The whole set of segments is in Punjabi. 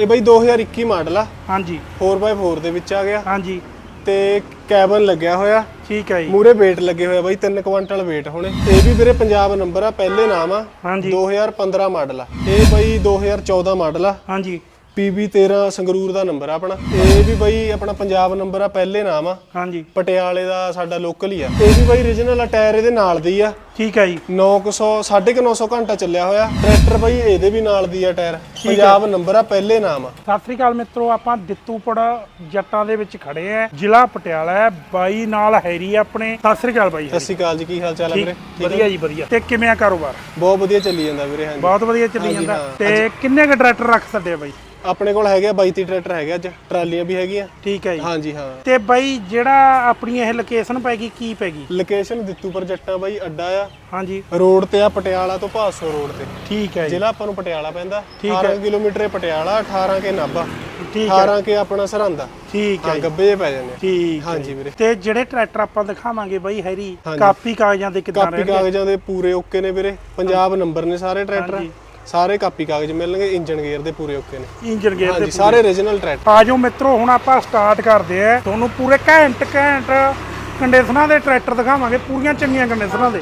ਇਹ ਬਾਈ 2021 ਮਾਡਲ ਆ। ਹਾਂਜੀ। 4x4 ਦੇ ਵਿੱਚ ਆ ਗਿਆ। ਹਾਂਜੀ। ਤੇ ਕੈਬਨ ਲੱਗਿਆ ਹੋਇਆ। ਠੀਕ ਹੈ ਜੀ। ਮੂਰੇ weight ਲੱਗੇ ਹੋਇਆ ਬਾਈ 3 ਕੁਇੰਟਲ weight ਹੋਣੇ। ਇਹ ਵੀ ਵੀਰੇ ਪੰਜਾਬ ਨੰਬਰ ਆ ਪਹਿਲੇ ਨਾਮ ਆ। ਹਾਂਜੀ। 2015 ਮਾਡਲ ਆ। ਇਹ ਬਾਈ 2014 ਮਾਡਲ ਆ। ਹਾਂਜੀ। PB 13 ਸੰਗਰੂਰ ਦਾ ਨੰਬਰ ਆ ਆਪਣਾ। ਇਹ ਵੀ ਬਾਈ ਆਪਣਾ ਪੰਜਾਬ ਨੰਬਰ ਆ ਪਹਿਲੇ ਨਾਮ ਆ। ਹਾਂਜੀ। ਪਟਿਆਲੇ ਦਾ ਸਾਡਾ ਲੋਕਲ ਹੀ ਆ। ਇਹ ਵੀ ਬਾਈ origignal ਆ ਟਾਇਰ ਇਹਦੇ ਨਾਲ ਦੀ ਆ। ਠੀਕ ਹੈ ਜੀ। 900 950 ਘੰਟਾ ਚੱਲਿਆ ਹੋਇਆ। ਟਰੈਕਟਰ ਬਾਈ ਇਹਦੇ ਵੀ ਨਾਲ ਦੀ ਆ ਟਾਇਰ। ਪੰਜਾਬ ਨੰਬਰ ਆ ਪਹਿਲੇ ਨਾਮ ਆ। ਸਤਿ ਸ੍ਰੀ ਅਕਾਲ ਮਿੱਤਰੋ ਆਪਾਂ ਦਿੱਤੂਪੜ ਜੱਟਾਂ ਦੇ ਵਿੱਚ ਖੜੇ ਆ। ਜ਼ਿਲ੍ਹਾ ਪਟਿਆਲਾ ਹੈ। ਬਾਈ ਨਾਲ ਹੈਰੀ ਆ ਆਪਣੇ। ਸਤਿ ਸ੍ਰੀ ਅਕਾਲ ਬਾਈ ਸਤਿ ਸ਼੍ਰੀ ਅਕਾਲ ਜੀ ਕੀ ਹਾਲ ਚਾਲ ਹੈ ਵੀਰੇ? ਵਧੀਆ ਜੀ ਵਧੀਆ। ਤੇ ਕਿਵੇਂ ਆ ਕਾਰੋਬਾਰ? ਬਹੁਤ ਵਧੀਆ ਚੱਲੀ ਜਾਂਦਾ ਵੀਰੇ ਹਾਂਜੀ। ਬਹੁਤ ਵਧੀਆ ਚੱਲੀ ਜਾਂਦਾ। ਤੇ ਕਿੰਨੇ ਕੁ ਟਰੈਕਟਰ ਰੱਖ ਸਕਦੇ ਆ ਬਾਈ? ਆਪਣੇ ਕੋਲ ਹੈਗੇ ਆ 32 ਟਰੈਕਟਰ ਹੈਗੇ ਅੱਜ ਟਰਾਲੀਆਂ ਵੀ ਹੈਗੀਆਂ। ਠੀਕ ਹੈ ਜੀ। ਹਾਂਜੀ ਹਾਂ। ਤੇ ਬਾਈ ਜਿਹੜਾ ਆਪਣੀ ਇਹ ਲੋਕੇਸ਼ਨ ਪੈ ਗਈ ਕੀ ਪੈ ਗਈ? ਲੋਕੇਸ਼ਨ ਦਿੱਤੂਪੁਰ ਜੱਟਾਂ ਬਾਈ ਅੱਡਾ ਆ। ਹਾਂਜੀ। ਰੋਡ ਤੇ ਆ ਪਟਿਆਲਾ ਤੋਂ ਭਾਸੋ ਰੋਡ ਤੇ। ਠੀਕ ਹੈ ਜੀ। ਜ਼ਿਲ੍ਹਾ ਆਪਾਂ ਨੂੰ ਪਟਿਆਲਾ ਪੈਂਦਾ। ਠੀਕ 18 ਕਿਲੋਮੀਟਰ ਇਹ ਪਟਿਆਲਾ 18 ਕੇ ਨਾਭਾ। ਠੀਕ ਹੈ। 18 ਕੇ ਆਪਣਾ ਸਰਹੰਦ ਠੀਕ ਹੈ ਹਾਂ ਜੀ, ਗੱਬੇ ਜੇ ਪੈ ਜਾਂਦੇ ਆ। ਠੀਕ ਹੈ ਹਾਂਜੀ ਵੀਰੇ। ਤੇ ਜਿਹੜੇ ਟਰੈਕਟਰ ਆਪਾਂ ਦਿਖਾਵਾਂਗੇ ਬਾਈ ਹੈਰੀ ਹਾਂਜੀ। ਕਾਪੀ ਕਾਗਜ਼ਾਂ ਦੇ ਕਿਦਾਂ ਕਾਪੀ ਕਾਗਜ਼ਾਂ ਦੇ ਪੂਰੇ ਓਕੇ ਨੇ ਵੀਰੇ। ਪੰਜਾਬ ਨੰਬਰ ਨੇ ਸਾਰੇ ਟਰੈਕਟਰ। ਹਾਂਜੀ। ਸਾਰੇ ਕਾਪੀ ਕਾਗਜ਼ ਮਿਲਣਗੇ ਇੰਜਨ ਗੇਅਰ ਦੇ ਪੂਰੇ ਓਕੇ ਨੇ। ਇੰਜਨ ਗੇਅਰ ਦੇ ਹਾਂਜੀ ਸਾਰੇ origignal ਟਰੈਕਟਰ ਆਜੋ ਮਿੱਤਰੋ ਹੁਣ ਆਪਾਂ ਸਟਾਰਟ ਕਰਦੇ ਆ ਤੁਹਾਨੂੰ ਪੂਰੇ ਘੈਂਟ ਘੈਂਟ ਕੰਡੀਸ਼ਨਾਂ ਦੇ ਟਰੈਕਟਰ ਦਿਖਾਵਾਂਗੇ ਪੂਰੀਆਂ ਚੰਗੀਆਂ ਕੰਡੀਸ਼ਨਾਂ ਦੇ।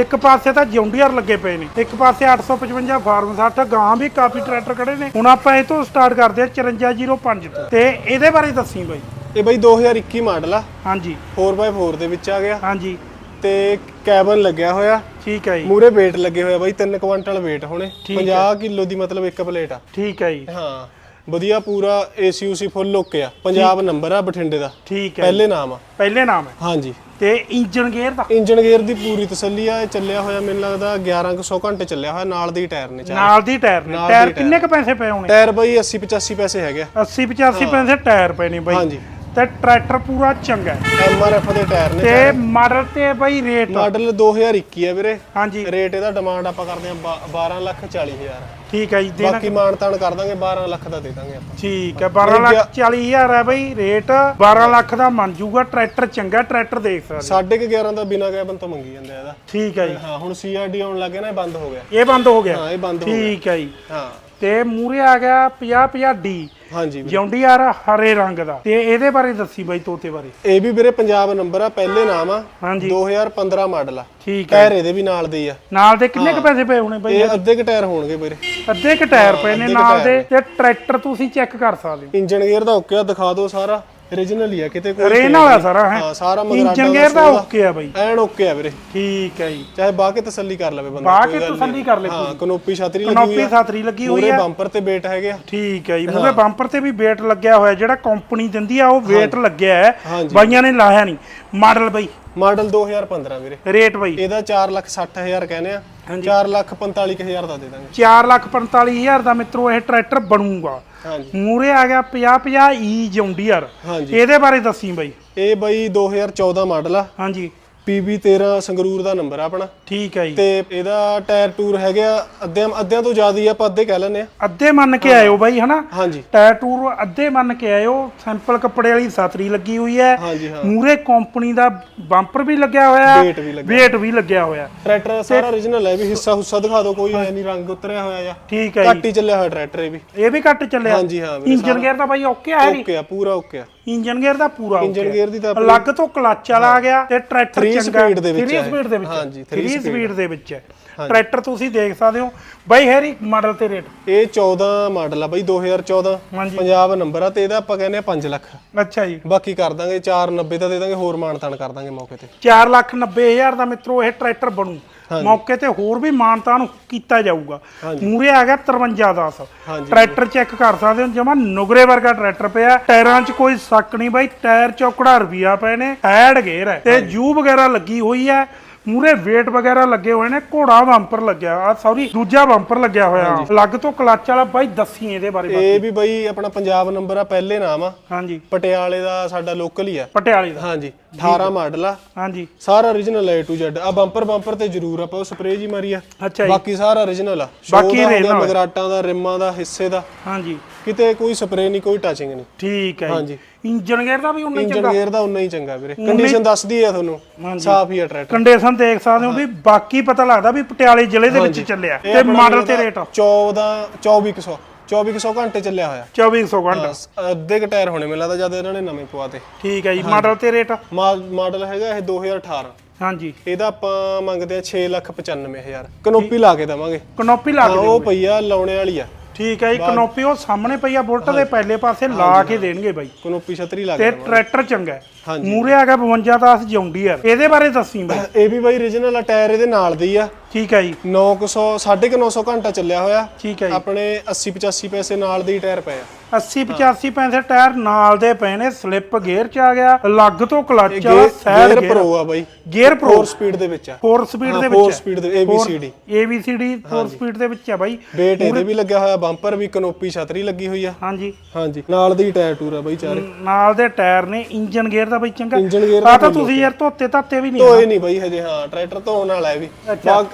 ਇੱਕ ਪਾਸੇ ਤਾਂ ਜੌਂਡੀਅਰ ਲੱਗੇ ਪਏ ਨੇ ਇੱਕ ਪਾਸੇ 855 ਫਾਰਮ 60 ਗਾਂ ਵੀ ਕਾਫੀ ਟਰੈਕਟਰ ਖੜੇ ਨੇ। ਹੁਣ ਆਪਾਂ ਇਹ ਤੋਂ ਸਟਾਰਟ ਕਰਦੇ ਆ 5405 ਤੋਂ। ਤੇ ਇਹਦੇ ਬਾਰੇ ਦੱਸੀ ਬਾਈ। ਇਹ ਬਾਈ 2021 ਮਾਡਲ ਆ। ਹਾਂਜੀ। 4x4 ਦੇ ਵਿੱਚ ਆ ਗਿਆ। ਹਾਂਜੀ। ਤੇ ਕੈਬਨ ਲੱਗਿਆ ਹੋਇਆ। ਠੀਕ ਹੈ ਜੀ। ਮੂਰੇ weight ਲੱਗੇ ਹੋਇਆ ਬਾਈ 3 ਕੁਇੰਟਲ weight ਹੋਣੇ। ਠੀਕ 50 ਕਿਲੋ ਦੀ ਮਤਲਬ ਇੱਕ ਪਲੇਟ ਆ। ਠੀਕ ਹੈ ਜੀ। ਹਾਂ ਵਧੀਆ ਪੂਰਾ ਏਸੀ ਉਸੀ ਫੁੱਲ ਓਕੇ ਆ। ਪੰਜਾਬ ਨੰਬਰ ਆ ਬਠਿੰਡੇ ਦਾ। ਠੀਕ ਹੈ। ਪਹਿਲੇ ਨਾਮ ਆ। ਪਹਿਲੇ ਨਾਮ ਹੈ। ਹਾਂਜੀ। ਤੇ ਇੰਜਨ ਗੇਅਰ ਦਾ? ਇੰਜਨ ਗੇਅਰ ਦੀ ਪੂਰੀ ਤਸੱਲੀ ਆ ਇਹ ਚੱਲਿਆ ਹੋਇਆ ਮੈਨੂੰ ਲੱਗਦਾ 1100 ਘੰਟੇ ਚੱਲਿਆ ਹੋਇਆ ਨਾਲ ਦੇ ਟਾਇਰ ਨੇ ਚਾਰ। ਨਾਲ ਦੀ ਟਾਇਰ ਨੇ। ਟਾਇਰ ਕਿੰਨੇ ਕ ਪੈਸੇ ਪਏ ਹੋਣੇ? ਟਾਇਰ ਬਾਈ 80 85 ਪੈਸੇ ਹੈਗੇ 80 85 ਪੈਸੇ ਟਾਇਰ ਪਏ ਨੇ ਬਾਈ। ਹਾਂਜੀ। ਤੇ ਟਰੈਕਟਰ ਪੂਰਾ ਚੰਗਾ ਹੈ। ਐਮਆਰਐਫ ਦੇ ਟਾਇਰ ਨੇ ਤੇ ਮਾਡਲ ਤੇ ਬਾਈ ਰੇਟ। ਮਾਡਲ 2021 ਹੈ ਵੀਰੇ। ਹਾਂਜੀ। ਰੇਟ ਇਹਦਾ ਡਿਮਾਂਡ ਆਪਾਂ ਕਰਦੇ ਆ 12 ਲੱਖ 40 ਹਜ਼ਾਰ। ਠੀਕ ਹੈ ਜੀ ਦੇਣਾ ਬਾਕੀ ਮਾਨ ਤਾਨ ਕਰ ਦਾਂਗੇ 12 ਲੱਖ ਦਾ ਦੇ ਦਾਂਗੇ ਆਪਾਂ। ਠੀਕ ਹੈ 12 ਲੱਖ 40 ਹਜ਼ਾਰ ਹੈ ਬਾਈ ਰੇਟ 12 ਲੱਖ ਦਾ ਮੰਨ ਜੂਗਾ ਟਰੈਕਟਰ ਚੰਗਾ ਟਰੈਕਟਰ ਦੇਖ ਸਕਦੇ ਸਾਢੇ ਕੁ 11 ਦਾ ਬਿਨਾ ਕੈਬਨ ਤੋਂ ਮੰਗੀ ਜਾਂਦੇ ਆ ਇਹਦਾ। ਠੀਕ ਹੈ ਜੀ। ਹਾਂ ਹੁਣ ਸੀਆਰਡੀ ਆਉਣ ਲੱਗੇ ਨਾ ਇਹ ਬੰਦ ਹੋ ਗਿਆ। ਇਹ ਬੰਦ ਹੋ ਗਿਆ। ਹਾਂ ਇਹ ਬੰਦ ਹੋ ਗਿਆ। ਠੀਕ ਹੈ ਜੀ। ਹਾਂ। ਤੇ ਮੂਰੇ ਆ ਗਿਆ 50 50 ਡੀ। ਹਾਂਜੀ ਵੀਰੇ। ਜੌਂਡੀਆਰ ਹਰੇ ਰੰਗ ਦਾ। ਤੇ ਇਹਦੇ ਬਾਰੇ ਦੱਸੀ ਬਾਈ ਤੋਤੇ ਬਾਰੇ। ਇਹ ਵੀ ਵੀਰੇ ਪੰਜਾਬ ਨੰਬਰ ਆ ਪਹਿਲੇ ਨਾਮ ਆ। ਹਾਂਜੀ। 2015 ਮਾਡਲ ਆ। ਠੀਕ ਹੈ। ਟਾਇਰ ਇਹਦੇ ਵੀ ਨਾਲ ਦੇ ਹੀ ਆ। ਨਾਲ ਦੇ ਕਿੰਨੇ ਕ ਪੈਸੇ ਪਏ ਹੋਣੇ ਬਾਈ ਇਹ ਅੱਧੇ ਕ ਟਾਇਰ ਹੋਣਗੇ ਵੀਰੇ। ਅੱਧੇ ਕ ਟਾਇਰ ਪਏ ਨੇ ਨਾਲ ਦੇ ਤੇ ਟਰੈਕਟਰ ਤੁਸੀਂ ਚੈੱਕ ਕਰ ਸਕਦੇ ਹੋ। ਇੰਜਨ ਗੇਅਰ ਦਾ ਓਕੇ ਆ ਦਿਖਾ ਦਿਓ ਸਾਰਾ। Origignal ਹੀ ਆ ਕਿਤੇ ਕੋਈ ਰੇਨ ਵਾਲਾ ਸਾਰਾ ਹੈ? ਹਾਂ ਸਾਰਾ ਮਗਰਾਟਾ ਇੰਜਨ ਗੇਅਰ ਦਾ ਓਕੇ ਆ ਬਾਈ। ਐਨ ਓਕੇ ਆ ਵੀਰੇ। ਠੀਕ ਹੈ ਜੀ। ਚਾਹੇ ਬਾਹ ਕੇ ਤਸੱਲੀ ਕਰ ਲਵੇ ਬੰਦਾ ਬਾਹ ਕੇ। ਤਸੱਲੀ ਕਰ ਲੈ ਹਾਂ ਕਨੋਪੀ ਛਤਰੀ ਲੱਗੀ ਹੋਈ ਕਨੋਪੀ ਆ। ਸਾਤਰੀ ਲੱਗੀ ਹੋਈ ਪੂਰੇ ਹੈ ਬੰਪਰ ਤੇ ਬੇਟ ਹੈਗੇ ਆ। ਠੀਕ ਹੈ ਜੀ। ਮੂਰੇ ਬੰਪਰ ਤੇ ਵੀ ਵੇਟ ਲੱਗਿਆ ਹੋਇਆ ਜਿਹੜਾ ਕੰਪਨੀ ਦਿੰਦੀ ਆ ਉਹ ਵੇਟ ਲੱਗਿਆ ਹੈ। ਬਾਈਆਂ ਨੇ ਲਾਇਆ ਨਹੀਂ। ਮਾਡਲ ਬਾਈ ਮਾਡਲ 2015 ਵੀਰੇ। ਰੇਟ ਬਾਈ। ਇਹਦਾ 4 ਲੱਖ 60 ਹਜ਼ਾਰ ਕਹਿੰਦੇ ਆ। 4 ਲੱਖ 45 ਕੁ ਹਜ਼ਾਰ ਦਾ ਦੇ ਦਾਂਗੇ। 4 ਲੱਖ 45000 ਦਾ ਮਿੱਤਰੋ ਇਹ ਟਰੈਕਟਰ ਬਣੂਗਾ। ਹਾਂਜੀ। ਮੂਰੇ ਆ ਗਿਆ 50 50 ਈ ਜੌਂਡੀਅਰ ਇਹਦੇ ਬਾਰੇ ਦੱਸੀ ਬਾਈ। ਇਹ ਬਾਈ 2014 ਮਾਡਲ ਆ। ਹਾਂਜੀ। PB 13 ਸੰਗਰੂਰ ਦਾ ਨੰਬਰ ਆ ਆਪਣਾ। ਠੀਕ ਹੈ ਜੀ। ਤੇ ਇਹਦਾ ਟਾਇਰ ਟੂਰ ਹੈਗੇ ਆ ਅੱਧਿਆਂ ਅੱਧਿਆਂ ਤੋਂ ਜ਼ਿਆਦਾ ਹੀ ਆਪਾਂ ਅੱਧੇ ਕਹਿ ਲੈਂਦੇ ਆ। ਅੱਧੇ ਮੰਨ ਕੇ ਆਇਓ ਬਾਈ ਹਨਾ? ਹਾਂਜੀ। ਟਾਇਰ ਟੂਰ ਅੱਧੇ ਮੰਨ ਕੇ ਆਇਓ ਸਿੰਪਲ ਕੱਪੜੇ ਵਾਲੀ ਸਾਤਰੀ ਲੱਗੀ ਹੋਈ ਹੈ। ਹਾਂਜੀ ਹਾਂ। ਮੂਰੇ ਕੰਪਨੀ ਦਾ ਬੰਪਰ ਵੀ ਲੱਗਿਆ ਹੋਇਆ Weight ਵੀ ਲੱਗਿਆ। ਵੇਟ ਵੀ ਲੱਗਿਆ ਹੋਇਆ। ਟਰੈਕਟਰ ਸਾਰਾ origignal ਹੈ ਵੀ ਹਿੱਸਾ ਹੁੱਸਾ ਦਿਖਾ ਦਿਓ ਕੋਈ ਐ ਨਹੀਂ ਰੰਗ ਉਤਰਿਆ ਹੋਇਆ ਜਾਂ। ਠੀਕ ਹੈ ਜੀ। ਘੱਟ ਹੀ ਚੱਲਿਆ ਹੋਇਆ ਟਰੈਕਟਰ ਇਹ ਵੀ। ਇਹ ਵੀ ਘੱਟ ਚੱਲਿਆ। ਹਾਂਜੀ ਹਾਂ ਇੰਜਨ ਗੇਅਰ ਤਾਂ ਬਾਈ ਓਕੇ ਆ ਓਕੇ ਆ ਪੂਰਾ ਓਕੇ ਆ। ਇੰਜਨ ਗੇਅਰ ਦਾ ਪੂਰਾ ਇੰਜਨ okay ਆ। ਗੇਅਰ ਦੀ ਤਾਂ ਅਲੱਗ ਤੋਂ ਕਲੱਚ ਵਾਲਾ ਆ ਗਿਆ ਤੇ ਟਰੈਕਟਰ Speed ਦੇ ਵਿੱਚ 3 ਹੈ। ਸਪੀਡ ਦੇ ਵਿੱਚ ਹਾਂਜੀ, 3 three ਸਪੀਡ ਦੇ ਵਿੱਚ ਹੈ। ਟਰੈਕਟਰ ਤੁਸੀਂ ਦੇਖ ਸਕਦੇ ਹੋ। ਬਾਈ ਹੈਰੀ ਮਾਡਲ ਤੇ ਰੇਟ ਇਹ 14 ਮਾਡਲ ਆ ਬਾਈ 2014 ਹਾਂਜੀ। ਪੰਜਾਬ ਨੰਬਰ ਆ ਤੇ ਇਹਦਾ ਆਪਾਂ ਕਹਿੰਦੇ ਆ 5 ਲੱਖ। ਅੱਛਾ ਜੀ। ਬਾਕੀ ਕਰ ਦਾਂਗੇ 490 ਦਾ ਦੇ ਦਾਂਗੇ ਹੋਰ ਮਾਨਤਾਨ ਕਰ ਦਾਂਗੇ ਮੌਕੇ ਤੇ। 4 ਲੱਖ 90 ਹਜ਼ਾਰ ਦਾ ਮਿੱਤਰੋ ਇਹ ਟਰੈਕਟਰ ਬਣੂ। ਮੌਕੇ ਤੇ ਹੋਰ ਵੀ ਮਾਨਤਾਨ ਕੀਤਾ ਜਾਊਗਾ। ਮੂਰੇ ਆ ਗਿਆ 5310 ਹਾਂਜੀ। ਟਰੈਕਟਰ ਚੈੱਕ ਕਰ ਸਕਦੇ ਹੋ ਜਮਾ ਨੁਗਰੇ ਵਰਗਾ ਟਰੈਕਟਰ ਪਿਆ। ਟਾਇਰਾਂ 'ਚ ਕੋਈ ਸ਼ੱਕ ਨਹੀਂ ਬਾਈ ਟਾਇਰ ਚੌਕੜਾ ਰੁਪਿਆ ਪਏ ਨੇ ਹੈਡ ਗੇਅਰ ਹੈ। ਤੇ ਜੂ ਵਗੈਰਾ ਲੱਗੀ ਹੋਈ ਹੈ ਮੂਰੇ ਵੇਟ ਵਗੈਰਾ ਲੱਗੇ ਹੋਏ ਨੇ ਘੋੜਾ ਬੰਪਰ ਲੱਗਿਆ ਆ ਸੌਰੀ ਦੂਜਾ ਬੰਪਰ ਲੱਗਿਆ ਹੋਇਆ। ਅਲੱਗ ਤੋਂ ਕਲੱਚ ਵਾਲਾ ਬਾਈ ਦੱਸੀ ਇਹਦੇ ਬਾਰੇ। ਇਹ ਵੀ ਬਾਈ ਆਪਣਾ ਪੰਜਾਬ ਨੰਬਰ ਆ ਪਹਿਲੇ ਨਾਮ ਆ। ਹਾਂਜੀ। ਪਟਿਆਲੇ ਦਾ ਸਾਡਾ ਲੋਕਲ ਹੀ ਆ। ਪਟਿਆਲੇ ਦਾ। ਹਾਂਜੀ। 18 ਮਾਡਲ ਆ। ਹਾਂਜੀ। ਸਾਰਾ origignal A to Z ਆ ਬੰਪਰ ਬੰਪਰ ਤੇ ਜ਼ਰੂਰ ਆਪਾਂ ਸਪਰੇਅ ਜੀ ਮਾਰੀ ਆ। ਅੱਛਾ ਜੀ। ਬਾਕੀ ਸਾਰਾ origignal ਆ। ਬਾਕੀ original। ਮਗਰਾਟਾਂ ਦਾ ਰਿਮਾਂ ਦਾ ਹਿੱਸੇ ਦਾ। ਹਾਂਜੀ। ਕਿਤੇ ਕੋਈ ਸਪਰੇਅ ਨਹੀਂ ਕੋਈ ਟੱਚਿੰਗ ਨਹੀਂ। ਠੀਕ ਹੈ ਹਾਂਜੀ। ਇੰਜਨ ਗੇਅਰ ਦਾ ਵੀ ਉਨਾ ਹੀ ਇੰਜਨ ਗੇਅਰ ਦਾ ਉਨਾ ਹੀ ਚੰਗਾ ਵੀਰੇ। ਕੰਡੀਸ਼ਨ ਦੱਸਦੀ ਆ ਤੁਹਾਨੂੰ। ਸਾਫ਼ ਹੀ ਆ ਟਰੈਕਟਰ ਕੰਡੀਸ਼ਨ ਦੇਖ ਸਕਦੇ ਹੋ ਵੀ ਬਾਕੀ ਪਤਾ ਲੱਗਦਾ ਵੀ ਪਟਿਆਲੇ ਜ਼ਿਲ੍ਹੇ ਦੇ ਵਿੱਚ ਚੱਲਿਆ ਤੇ ਮਾਡਲ ਤੇ ਰੇਟ 14 2400 2400 ਘੰਟੇ ਚੱਲਿਆ ਹੋਇਆ। 2400 ਘੰਟਾ। ਅੱਧੇ ਕ ਟਾਇਰ ਹੋਣੇ ਮੈਨੂੰ ਲੱਗਦਾ ਜਦ ਇਹਨਾਂ ਨੇ ਨਵੇਂ ਪਵਾਤੇ ਠੀਕ ਹੈ ਜੀ ਮਾਡਲ ਤੇ ਰੇਟ ਮਾਡਲ ਹੈਗਾ ਇਹ 2018 ਹਾਂਜੀ। ਇਹਦਾ ਆਪਾਂ ਮੰਗਦੇ ਆ 695000 ਕਨੋਪੀ ਲਾ ਕੇ ਦਵਾਂਗੇ। ਕਨੋਪੀ ਲਾ ਹਾਂ ਕੇ ਉਹ ਪਈ ਆ ਲਾਉਣੇ ਵਾਲੀ ਆ। ਠੀਕ ਹੈ ਜੀ ਕਨੋਪੀ ਉਹ ਸਾਹਮਣੇ ਪਈ ਆ ਬੁਲਟ ਦੇ ਪਹਿਲੇ ਪਾਸੇ ਲਾ ਕੇ ਦੇਣਗੇ ਬਾਈ। ਕਨੋਪੀ ਛਤਰੀ ਲਾ ਤੇ ਕੇ ਟਰੈਕਟਰ ਚੰਗਾ ਹੈ। ਮੂਰੇ ਆ ਗਿਆ 52 10 ਜੌਂਡੀਅਰ ਇਹਦੇ ਬਾਰੇ ਦੱਸੀ ਬਾਈ। ਇਹ ਵੀ ਬਾਈ origignal ਆ ਟਾਇਰ ਇਹਦੇ ਨਾਲ ਦੀ ਆ। ਠੀਕ ਹੈ ਜੀ। 900 950 ਘੰਟਾ ਚੱਲਿਆ ਹੋਇਆ। ਠੀਕ ਹੈ ਜੀ। ਆਪਣੇ 80 85 ਪੈਸੇ ਨਾਲ ਦੇ ਹੀ ਟਾਇਰ ਪਏ ਆ। 80 85 ਪੈਸੇ ਟਾਇਰ ਨਾਲ ਦੇ ਪਏ ਨੇ ਸਲਿੱਪ ਗੇਅਰ ਚ ਆ ਗਿਆ ਲੱਗ ਤੋਂ ਕਲੱਚ ਆ ਸਾਈਡ ਗੇਅਰ ਪ੍ਰੋ ਆ ਬਾਈ। ਗੇਅਰ ਪ੍ਰੋ 4 ਸਪੀਡ ਦੇ ਵਿੱਚ ਆ। 4 ਸਪੀਡ ਦੇ 4 ਵਿੱਚ ਸਪੀਡ ਦੇ ABCD ABCD 4 ਸਪੀਡ ਦੇ ਵਿੱਚ ਆ ਬਾਈ। ਵੇਟ ਇਹਦੇ ਵੀ ਲੱਗਿਆ ਹੋਇਆ ਬੰਪਰ ਵੀ ਕਨੋਪੀ ਛਤਰੀ ਲੱਗੀ ਹੋਈ ਆ। ਹਾਂਜੀ। ਹਾਂਜੀ ਨਾਲ ਦੇ ਟਾਇਰ ਟੂਰ ਆ ਬਾਈ ਚਾਰੇ। ਨਾਲ ਦੇ ਟਾਇਰ ਨੇ ਇੰਜਨ ਗੇਅਰ ਦਾ ਬਾਈ ਚੰਗਾ। ਇੰਜਨ ਗੇਅਰ ਆ ਤਾਂ ਤੁਸੀਂ ਯਾਰ ਧੋਤੇ ਧਾਤੇ ਵੀ ਨਹੀਂ ਧੋਏ ਨਹੀਂ ਬਾਈ ਹਜੇ ਹਾਂ ਟਰੈਕਟਰ ਧੋਣ ਵਾਲਾ ਹੈ ਵੀ।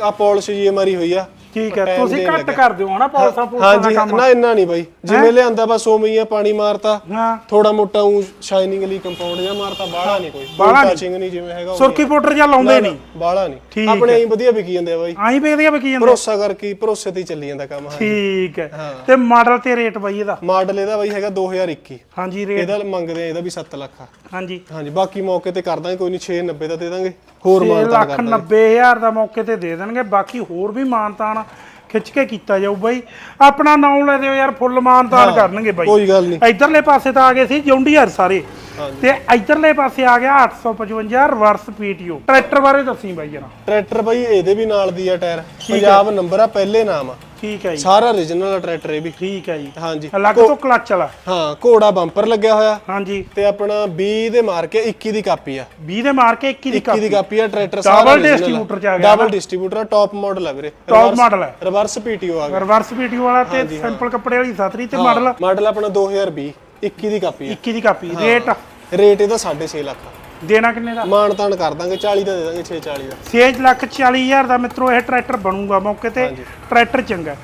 ਆ ਪਾਲਿਸ਼ ਜੀ ਮਾਰੀ ਹੋਈ ਆ। ਠੀਕ ਹੈ ਤੁਸੀਂ ਘੱਟ। ਕਰ ਦਿਓ ਹਨਾ ਪੌਲਸਾਂ ਪੂਲਸਾਂ ਦਾ ਹਾਂਜੀ ਕੰਮ। ਨਾ ਇੰਨਾ ਨਹੀਂ ਬਾਈ। ਜਿਵੇਂ ਲਿਆਂਦਾ ਬਸ ਉਵੇਂ ਹੀ ਆ ਪਾਣੀ ਮਾਰਤਾ। ਹਾਂ। ਥੋੜਾ ਮੋਟਾ ਉਹ ਸ਼ਾਈਨਿੰਗ ਲਈ ਕੰਪਾਊਂਡ ਜਾਂ ਮਾਰਤਾ ਬਾਹਲਾ ਨਹੀਂ ਕੋਈ। ਬਾਹਲਾ ਟੱਚਿੰਗ ਨਹੀਂ। ਜਿਵੇਂ ਹੈਗਾ ਸੁਰਖੀ ਪਾਊਡਰ ਜਾਂ ਲਾਉਂਦੇ ਨਹੀਂ। ਬਾਹਲਾ ਠੀਕ ਨਹੀਂ ਆਪਣੇ ਹੀ। ਵਧੀਆ ਵਿਕੀ ਜਾਂਦੇ ਆ ਬਾਈ। ਆਹੀ ਵੇਖਦੇ ਆ ਵੀ ਕੀ ਜਾਂਦਾ ਭਰੋਸਾ ਕਰਕੇ ਹੀ, ਭਰੋਸੇ ਤੇ ਹੀ ਚੱਲੀ ਜਾਂਦਾ ਕੰਮ ਹਾਂ ਠੀਕ ਹੈ। ਤੇ ਮਾਡਲ ਤੇ ਰੇਟ ਬਾਈ ਇਹਦਾ? ਮਾਡਲ ਇਹਦਾ ਬਾਈ ਹੈਗਾ 2021 ਹਾਂਜੀ ਰੇਟ। ਇਹਦਾ ਮੰਗਦੇ ਆ ਇਹਦਾ ਵੀ 7 ਲੱਖ ਆ। ਹਾਂਜੀ। ਹਾਂਜੀ ਬਾਕੀ ਮੌਕੇ ਤੇ ਕਰ ਦਾਂਗੇ ਕੋਈ ਨਹੀਂ 690 ਦਾ ਦੇ ਦਾਂਗੇ। ਹੋਰ 6 ਮਾਨਤਾ ਲੱਖ 90000 ਦਾ ਮੌਕੇ ਤੇ ਦੇ ਦੇਣਗੇ ਬਾਕੀ ਹੋਰ ਵੀ ਮਾਨਤਾਨ ਖਿੱਚ ਕੇ ਕੀਤਾ ਜਾਊ ਬਾਈ। ਆਪਣਾ ਨਾਮ ਲੈ ਦਿਓ ਯਾਰ ਫੁੱਲ ਮਾਨਤਾਨ ਕਰਨਗੇ ਬਾਈ। ਕੋਈ ਗੱਲ ਨਹੀਂ। ਇਧਰਲੇ ਪਾਸੇ ਤਾਂ ਆ ਗਏ ਸੀ ਜੌਂਡੀਅਰ ਸਾਰੇ। ਤੇ ਇਧਰਲੇ ਪਾਸੇ ਆ ਗਿਆ 855 ਰਿਵਰਸ ਪੀਟੀਓ। ਟਰੈਕਟਰ ਬਾਰੇ ਦੱਸੀ ਬਾਈ ਜਰਾ। ਟਰੈਕਟਰ ਬਾਈ ਇਹਦੇ ਵੀ ਨਾਲ ਦੀ ਆ ਟਾਇਰ। ਪੰਜਾਬ ਨੰਬਰ ਆ ਪਹਿਲੇ ਨਾਮ ਆ। ਠੀਕ ਹੈ ਜੀ। ਸਾਰਾ origignal ਆ ਟਰੈਕਟਰ ਇਹ ਵੀ। ਠੀਕ ਹੈ ਜੀ। ਹਾਂਜੀ। ਅਲੱਗ ਤੋਂ ਕਲੱਚ ਵਾਲਾ। ਹਾਂ ਘੋੜਾ ਬੰਪਰ ਲੱਗਿਆ ਹੋਇਆ। ਹਾਂਜੀ। ਤੇ ਆਪਣਾ 20 ਦੇ ਮਾਰ ਕੇ 21 ਦੀ ਕਾਪੀ ਆ। 20 ਦੇ ਮਾਰ ਕੇ 21 ਦੀ 21 ਦੀ ਕਾਪੀ। ਆ ਟਰੈਕਟਰ Double distributor ਚ ਆ ਗਿਆ ਡਬਲ ਡਿਸਟ੍ਰੀਬਿਊਟਰ ਆ ਟੌਪ ਮਾਡਲ ਆ ਵੀਰੇ। ਟੌਪ ਮਾਡਲ ਹੈ ਰਿਵਰਸ ਪੀਟੀਓ ਆ ਗਿਆ। ਰਿਵਰਸ ਪੀਟੀਓ ਵਾਲਾ ਤੇ ਸਿੰਪਲ ਕੱਪੜੇ ਵਾਲੀ ਸਾਤਰੀ ਤੇ ਮਾਡਲ ਮਾਡਲ ਆਪਣਾ 2020 21 ਦੀ ਕਾਪੀ ਆ। 21 ਦੀ ਕਾਪੀ। ਰੇਟ ਰੇਟ ਇਹਦਾ 6.5 ਲੱਖ ਆ। ਦੇਣਾ ਕਿੰਨੇ ਦਾ? ਮਾਣ ਤਾਣ ਕਰ ਦਾਂਗੇ 40 ਦਾ ਦੇ ਦਾਂਗੇ 640 ਦਾ। 6 ਲੱਖ 40 ਹਜ਼ਾਰ ਦਾ ਮਿੱਤਰੋ ਇਹ ਟਰੈਕਟਰ ਬਣੂਗਾ ਮੌਕੇ ਤੇ। ਟਰੈਕਟਰ ਚੰਗਾ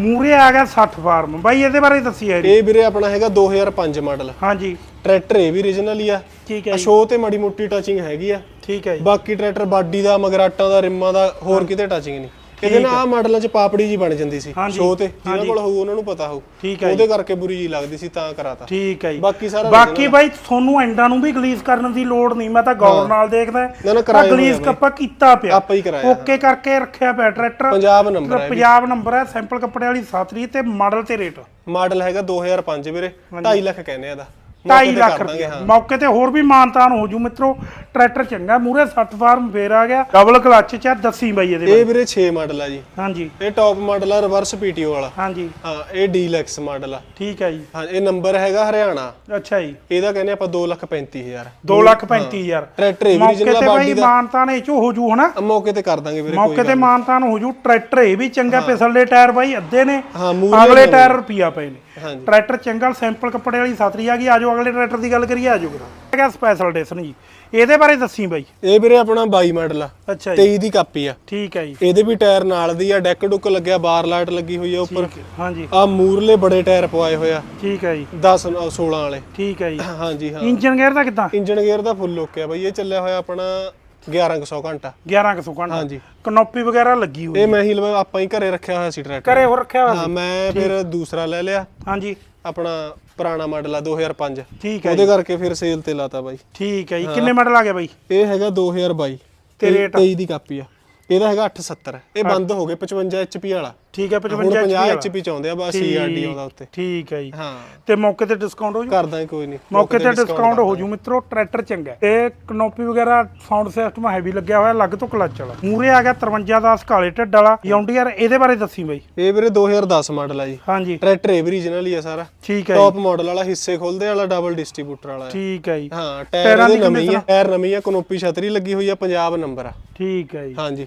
ਮੂਰੇ ਆ ਗਿਆ 60 ਫਾਰਮ। ਬਾਈ ਇਹਦੇ ਬਾਰੇ ਦੱਸੀ ਹੈ ਇਹ ਵੀਰੇ ਆਪਣਾ ਹੈਗਾ 2005 ਮਾਡਲ। ਹਾਂਜੀ। ਟਰੈਕਟਰ ਇਹ ਵੀ origignal ਹੀ ਆ। ਠੀਕ ਹੈ ਜੀ, ਸ਼ੋ ਤੇ ਮਾੜੀ ਮੋਟੀ ਟੱਚਿੰਗ ਹੈਗੀ ਆ। ਠੀਕ ਹੈ ਜੀ। ਬਾਕੀ ਟਰੈਕਟਰ ਬਾਡੀ ਦਾ ਮਗਰਾਟਾਂ ਦਾ ਰਿੰਮਾਂ ਦਾ ਹੋਰ ਕਿਤੇ ਟੱਚਿੰਗ ਨਹੀਂ। ਇਹਦੇ ਨਾਲ ਆ ਮਾਡਲਾਂ 'ਚ ਪਾਪੜੀ ਜੀ ਬਣ ਜਾਂਦੀ ਸੀ ਸ਼ੋ ਤੇ ਜਿਹਨਾਂ ਕੋਲ ਹੋਊ ਉਹਨਾਂ ਨੂੰ ਪਤਾ ਹੋਊ। ਠੀਕ ਹੈ ਉਹਦੇ ਕਰਕੇ ਬੁਰੀ ਜੀ ਲੱਗਦੀ ਸੀ ਤਾਂ ਕਰਾਤਾ। ਠੀਕ ਹੈ ਜੀ। ਬਾਕੀ ਸਾਰਾ ਬਾਕੀ ਬਾਈ ਤੁਹਾਨੂੰ ਐਂਡਾਂ ਨੂੰ ਵੀ ਗਲੀਜ਼ ਕਰਨ ਦੀ ਲੋੜ ਨਹੀਂ ਮੈਂ ਤਾਂ ਗੌਰ ਨਾਲ ਦੇਖਦਾ ਗਲੀਜ਼ ਹੋਇਆ ਕੱਪਾ ਕੀਤਾ ਪਿਆ। ਆਪਾਂ ਹੀ ਕਰਾਇਆ ਓਕੇ ਕਰਕੇ ਰੱਖਿਆ ਪਿਆ ਟਰੈਕਟਰ। ਪੰਜਾਬ ਨੰਬਰ ਹੈ ਪੰਜਾਬ ਨੰਬਰ ਹੈ ਸੈਂਪਲ ਕੱਪੜੇ ਵਾਲੀ ਸਾਤਰੀ ਤੇ ਮਾਡਲ ਤੇ ਰੇਟ। ਮਾਡਲ ਹੈਗਾ 2005 ਵੀਰੇ। 2.5 ਲੱਖ ਕਹਿੰਦੇ ਆ ਦਾ 2.5 ਲੱਖ ਰੁਪਏ ਮੌਕੇ ਤੇ ਹੋਰ ਵੀ ਮਾਨਤਾਨ ਹੋ ਜੂ ਮਿੱਤਰੋ। ਟਰੈਕਟਰ ਚੰਗਾ ਮੂਰੇ 60 ਫਾਰਮ ਫੇਰ ਆ ਗਿਆ ਡਬਲ ਕਲੱਚ ਚ ਦੱਸੀ ਬਾਈ ਇਹਦੇ ਬਾਰੇ। ਇਹ ਵੀਰੇ 6 ਮਾਡਲ ਆ ਜੀ। ਹਾਂਜੀ। ਇਹ ਟੌਪ ਮਾਡਲ ਆ ਰਿਵਰਸ ਪੀਟੀਓ ਵਾਲਾ। ਹਾਂਜੀ। ਹਾਂ ਇਹ ਡੀਲੈਕਸ ਮਾਡਲ ਆ। ਠੀਕ ਹੈ ਜੀ। ਹਾਂ ਇਹ ਨੰਬਰ ਹੈਗਾ ਹਰਿਆਣਾ। ਅੱਛਾ ਜੀ। ਇਹਦਾ ਕਹਿੰਦੇ ਆਪਾਂ 235000 2 ਲੱਖ 35000 ਟਰੈਕਟਰ ਇਹ ਵੀ ਮੌਕੇ ਤੇ ਬਾਡੀ ਬਾਈ ਦਾ। ਮਾਨਤਾਨ ਇਹ ਚੋ ਹੋ ਜੂ ਹਨਾ? ਮੌਕੇ ਤੇ ਕਰ ਦਾਂਗੇ ਵੀਰੇ ਮੌਕੇ ਤੇ ਮਾਨਤਾਨ ਹੋ ਜੂ ਟਰੈਕਟਰ ਇਹ ਵੀ ਚੰਗਾ ਪਿਛਲੇ ਟਾਇਰ ਬਾਈ ਅੱਧੇ ਨੇ ਹਾਂ ਅਗਲੇ ਟਾਇਰ ਰੁਪਿਆ ਪਏ ਨੇ। ਹਾਂਜੀ। ਟਰੈਕਟਰ ਚੰਗਾ ਸੈਂਪਲ ਕੱਪੜੇ ਵਾਲੀ ਸਾਤਰੀ ਆ ਗਈ ਆਜੋ ਅਗਲੇ ਟਰੈਕਟਰ ਦੀ ਗੱਲ ਕਰੀਏ ਆਜੋ ਹੈਗਾ ਸਪੈਸ਼ਲ ਐਡੀਸ਼ਨ ਜੀ। ਇਹਦੇ ਬਾਰੇ ਦੱਸੀ ਬਾਈ? ਇਹ ਵੀਰੇ ਆਪਣਾ 22 ਮਾਡਲ ਆ। ਅੱਛਾ ਜੀ। 23 ਦੀ ਕਾਪੀ ਆ। ਠੀਕ ਹੈ ਜੀ। ਇਹਦੇ ਵੀ ਟਾਇਰ ਨਾਲ ਦੀ ਆ ਡੈਕ ਡੁੱਕ ਲੱਗਿਆ ਬਾਰ ਲਾਈਟ ਲੱਗੀ ਹੋਈ ਆ ਉੱਪਰ। ਹਾਂਜੀ। ਆ ਮੂਰਲੇ ਬੜੇ ਟਾਇਰ ਪਵਾਏ ਹੋਇਆ ਠੀਕ ਹੈ ਜੀ। 10 16 ਵਾਲੇ। ਠੀਕ ਹੈ ਜੀ। ਹਾਂਜੀ ਹਾਂ। ਇੰਜਨ ਗੇਅਰ ਦਾ ਕਿਦਾਂ? ਇੰਜਨ ਗੇਅਰ ਦਾ ਫੁੱਲ ਓਕੇ ਆ ਬਈ। ਇਹ ਚੱਲਿਆ ਹੋਇਆ ਆਪਣਾ 1100 ਘੰਟਾ। 1100 ਘੰਟਾ। ਹਾਂਜੀ। ਕਨੋਪੀ ਵਗੈਰਾ ਲੱਗੀ ਹੋਈ ਇਹ ਮੈਂ ਹੀ ਲਵਾ ਆਪਾਂ ਹੀ ਘਰੇ ਰੱਖਿਆ ਹੋਇਆ ਸੀ ਟਰੈਕਟਰ। ਘਰੇ ਹੋ ਰੱਖਿਆ ਹੋਇਆ ਹਾਂ ਮੈਂ ਫਿਰ ਦੂਸਰਾ ਲੈ ਲਿਆ। ਹਾਂਜੀ। ਆਪਣਾ ਪੁਰਾਣਾ ਮਾਡਲ ਆ 2005 ਠੀਕ ਹੈ ਉਹਦੇ ਕਰਕੇ ਫਿਰ ਸੇਲ ਤੇ ਲਾਤਾ ਬਾਈ। ਠੀਕ ਹੈ ਜੀ। ਕਿੰਨੇ ਮਾਡਲ ਆ ਗਿਆ ਬਾਈ? ਇਹ ਹੈਗਾ 2022 ਤੇ rate? 23 ਦੀ ਕਾਪੀ ਆ। ਇਹਦਾ ਹੈਗਾ 870 ਇਹ ਬੰਦ ਹੋ ਗਏ 55 HP ਵਾਲਾ। ਠੀਕ ਹੈ ਹੁਣ 55 50 HP ਚਾਹੁੰਦੇ ਆ ਬਸ CRD ਆਉਂਦਾ ਉੱਤੇ। ਠੀਕ ਹੈ ਜੀ। ਹਾਂ। ਤੇ ਮੌਕੇ ਤੇ ਡਿਸਕਾਊਂਟ ਹੋ ਜੂ? ਕਰਦਾ ਕੋਈ ਨਹੀਂ। ਮੌਕੇ ਤੇ ਡਿਸਕਾਊਂਟ ਹੋ ਜੂ ਮਿੱਤਰੋ ਟਰੈਕਟਰ ਚੰਗਾ। ਇਹ ਕਨੋਪੀ ਵਗੈਰਾ ਸਾਊਂਡ ਸਿਸਟਮ ਹੈਵੀ ਲੱਗਿਆ ਹੋਇਆ ਲੱਗ ਤੋਂ ਕਲੱਚ ਵਾਲਾ। ਮੂਰੇ ਆ ਗਿਆ 53 ਦਾ ਕਾਲੇ ਢੱਡ ਵਾਲਾ। ਯੌਂਡੀਅਰ ਇਹਦੇ ਬਾਰੇ ਦੱਸੀ ਬਾਈ। ਇਹ ਵੀਰੇ 2010 ਮਾਡਲ ਆ ਜੀ। ਹਾਂਜੀ। ਟਰੈਕਟਰ ਇਹ ਰੀਜਨਲ ਹੀ ਆ ਸਾਰਾ। ਠੀਕ ਹੈ ਟੌਪ ਮਾਡਲ ਵਾਲਾ ਹਿੱਸੇ ਖੋਲਦੇ ਵਾਲਾ ਡਬਲ ਡਿਸਟ੍ਰੀਬਿਊਟਰ ਵਾਲਾ। ਠੀਕ ਹੈ ਜੀ। ਹਾਂ ਟਾਇਰ ਨਵੇਂ ਆ। ਟਾਇਰ ਨਵੀਂ ਆ ਕਨੋਪੀ ਛਤਰੀ ਲੱਗੀ ਹੋਈ ਆ ਪੰਜਾਬ ਨੰਬਰ ਆ। ਠੀਕ ਹੈ ਜੀ। ਹਾਂਜੀ।